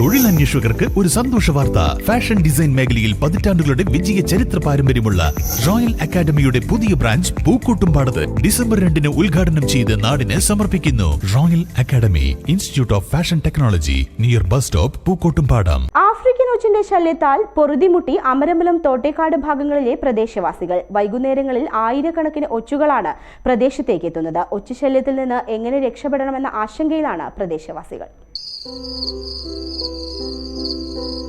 തൊഴിലന്വേഷകർക്ക് ഒരു സന്തോഷ വാർത്ത. ഫാഷൻ ഡിസൈൻ മേഖലയിൽ പതിറ്റാണ്ടുകളുടെ വിജയ ചരിത്ര പാരമ്പര്യമുള്ള റോയൽ അക്കാദമിയുടെ പുതിയ ബ്രാഞ്ച് പൂക്കോട്ടുംപാടത്ത് ഡിസംബർ രണ്ടിന് ഉദ്ഘാടനം ചെയ്ത് നാടിന് സമർപ്പിക്കുന്നു. Royal academy institute of fashion technology near bus stop Pookkottumpadam. African ഒച്ചിന്റെ ശല്യത്താൽ പൊറുതിമുട്ടി അമരമലം തോട്ടേക്കാട് ഭാഗങ്ങളിലെ പ്രദേശവാസികൾ. വൈകുന്നേരങ്ങളിൽ ആയിരക്കണക്കിന് ഒച്ചുകളാണ് പ്രദേശത്തേക്ക് എത്തുന്നത്. ഒച്ചുശല്യത്തിൽ നിന്ന് എങ്ങനെ രക്ഷപ്പെടണമെന്ന ആശങ്കയിലാണ് പ്രദേശവാസികൾ. Música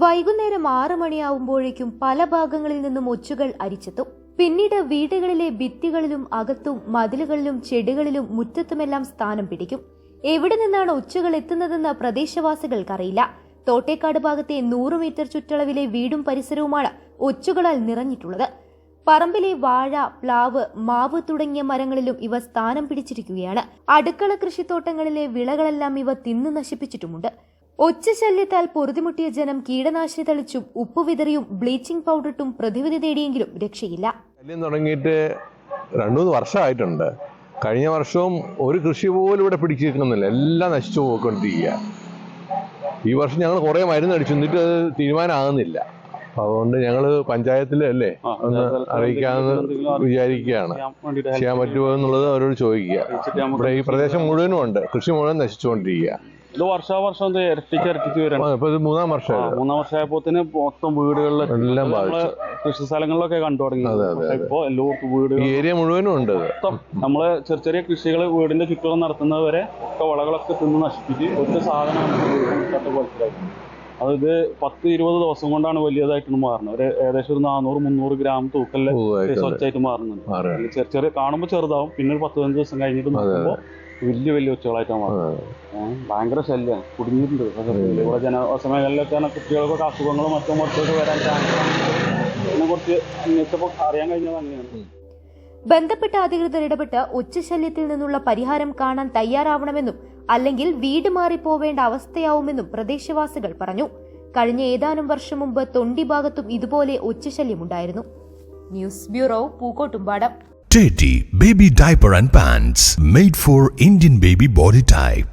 വൈകുന്നേരം ആറ് മണിയാവുമ്പോഴേക്കും പല ഭാഗങ്ങളിൽ നിന്നും ഒച്ചുകൾ അരിച്ചെത്തും. പിന്നീട് വീടുകളിലെ ഭിത്തികളിലും അകത്തും മതിലുകളിലും ചെടികളിലും മുറ്റത്തുമെല്ലാം സ്ഥാനം പിടിക്കും. എവിടെ നിന്നാണ് ഒച്ചുകൾ എത്തുന്നതെന്ന് പ്രദേശവാസികൾക്കറിയില്ല. തോട്ടേക്കാട് ഭാഗത്തെ നൂറ് മീറ്റർ ചുറ്റളവിലെ വീടും പരിസരവുമാണ് ഒച്ചുകളാൽ നിറഞ്ഞിട്ടുള്ളത്. പറമ്പിലെ വാഴ പ്ലാവ് മാവ് തുടങ്ങിയ മരങ്ങളിലും ഇവ സ്ഥാനം പിടിച്ചിരിക്കുകയാണ്. അടുക്കള കൃഷിത്തോട്ടങ്ങളിലെ വിളകളെല്ലാം ഇവ തിന്നു നശിപ്പിച്ചിട്ടുമുണ്ട്. ഒച്ച ശല്യത്താൽ പൊറുതിമുട്ടിയ ജനം കീടനാശിനി തളിച്ചും ഉപ്പ് വിതറിയും ബ്ലീച്ചിംഗ് പൗഡറിട്ടും പ്രതിവിധി തേടിയെങ്കിലും രക്ഷയില്ല. ശല്യം തുടങ്ങിയിട്ട് രണ്ടു മൂന്ന് വർഷമായിട്ടുണ്ട്. കഴിഞ്ഞ വർഷവും ഒരു കൃഷി പോലും ഇവിടെ പിടിച്ചിരിക്കുന്നില്ല. എല്ലാം നശിച്ചു പോയിക്കൊണ്ടിരിക്കുക. ഈ വർഷം ഞങ്ങൾ കുറേ മരുന്ന് അടിച്ചു. എന്നിട്ട് അത് തീരുമാനമാകുന്നില്ല. അതുകൊണ്ട് ഞങ്ങൾ പഞ്ചായത്തിലല്ലേ ഒന്ന് അറിയിക്കാമെന്ന് വിചാരിക്കുകയാണ്. ചെയ്യാൻ പറ്റുമോ എന്നുള്ളത് അവരോട് ചോദിക്കുക. ഇവിടെ ഈ പ്രദേശം മുഴുവനും ഉണ്ട്. കൃഷി മുഴുവൻ നശിച്ചുകൊണ്ടിരിക്കുക. ഇത് വർഷാവർഷം ഇത് ഇരട്ടിച്ച് ഇരട്ടിച്ച് വരണം. ആ, ഇപ്പൊ ഇത് മൂന്നാം വർഷമായപ്പോ മൂന്നാം വർഷമായപ്പോത്തിന് മൊത്തം വീടുകളിൽ എല്ലാം ബാധിച്ചു. കൃഷി സ്ഥലങ്ങളിലൊക്കെ കണ്ടു തുടങ്ങി. ഇപ്പോ എല്ലാവർക്കും വീട് ഏരിയ മുഴുവനും ഉണ്ട് മൊത്തം നമ്മൾ ചെറിയ ചെറിയ കൃഷികൾ വീടിന്റെ ചുറ്റും നടത്തുന്നവരെ ഒക്കെ വളകളൊക്കെ തിന്ന് നശിപ്പിച്ച് ഒരു സാധനം അതായത് പോലത്തിലായി പത്ത് ഇരുപത് ദിവസം കൊണ്ടാണ് വലിയതായിട്ട് മാറുന്നത്. ഒരു ഏകദേശം ഒരു നാനൂറ് മുന്നൂറ് ഗ്രാം തൂക്കല്ല. സ്വച്ഛമായിട്ട് മാറുന്നുണ്ട്. ചെറിയ ചെറിയ കാണുമ്പോൾ ചെറുതാവും. പിന്നെ ഒരു പത്ത് പതിനഞ്ച് ദിവസം കഴിഞ്ഞിട്ട് നോക്കുമ്പോൾ വലിയ വലിയ ഒച്ചകളായിട്ടാണ് മാറുന്നത് ഏഹ് ഭയങ്കര ശല്യം കുടുങ്ങിയിട്ടുണ്ട്. ഇവിടെ ജനവാസ മേഖലയിലൊക്കെയാണ് കുട്ടികൾക്കൊക്കെ അസുഖങ്ങളും മറ്റും മറ്റൊക്കെ വരാൻ ചാൻസ് കുറച്ച് കുറിച്ച് അന്വേഷിച്ചപ്പോൾ അറിയാൻ കഴിഞ്ഞത് അങ്ങനെയാണ് ബന്ധപ്പെട്ട അധികൃതർ ഇടപെട്ട് ഉച്ചശല്യത്തിൽ നിന്നുള്ള പരിഹാരം കാണാൻ തയ്യാറാവണമെന്നും അല്ലെങ്കിൽ വീട് മാറിപ്പോവേണ്ട അവസ്ഥയാവുമെന്നും പ്രദേശവാസികൾ പറഞ്ഞു. കഴിഞ്ഞ ഏതാനും വർഷം മുമ്പ് തൊണ്ടി ഭാഗത്തും ഇതുപോലെ ഒച്ചശല്യമുണ്ടായിരുന്നു news bureau Pookkottumpadam. Teddy Baby Diaper and Pants made for Indian baby body type.